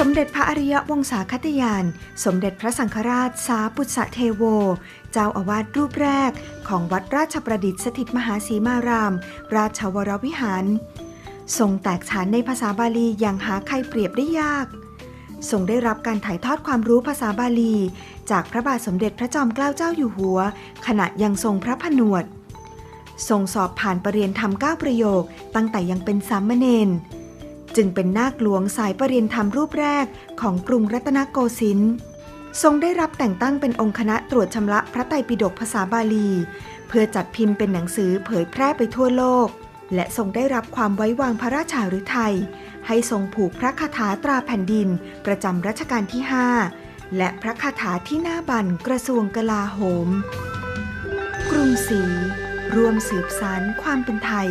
สมเด็จพระอริยวงศาคตยาน สมเด็จพระสังฆราชสาปุตสะเทโว เจ้าอาวาสรูปแรก ของวัดราชประดิษฐ์สถิตมหาสีมาราม ราชวรวิหาร ทรงแตกฉานในภาษาบาลีอย่างหาใครเปรียบได้ยาก ทรงได้รับการถ่ายทอดความรู้ภาษาบาลี จากพระบาทสมเด็จพระจอมเกล้าเจ้าอยู่หัว ขณะยังทรงพระผนวด ทรงสอบผ่านประเรียนธรรมเก้าประโยค ตั้งแต่ยังเป็นสามเณร จึงเป็นนาคหลวงสายประเรียนธรรมรูปแรกของกรุงรัตนโกสินทร์ทรงได้รับแต่งตั้งเป็นองค์คณะตรวจชำระพระไตรปิฎกภาษาบาลี เพื่อจัดพิมพ์เป็นหนังสือเผยแพร่ไปทั่วโลก และทรงได้รับความไว้วางพระราชาฤทัยให้ทรงผูกพระคาถาตราแผ่นดิน ประจำรัชกาลที่ 5 และพระคาถาที่หน้าบันกระทรวงกลาโหม กรุงศรีรวมสืบสารความเป็นไทย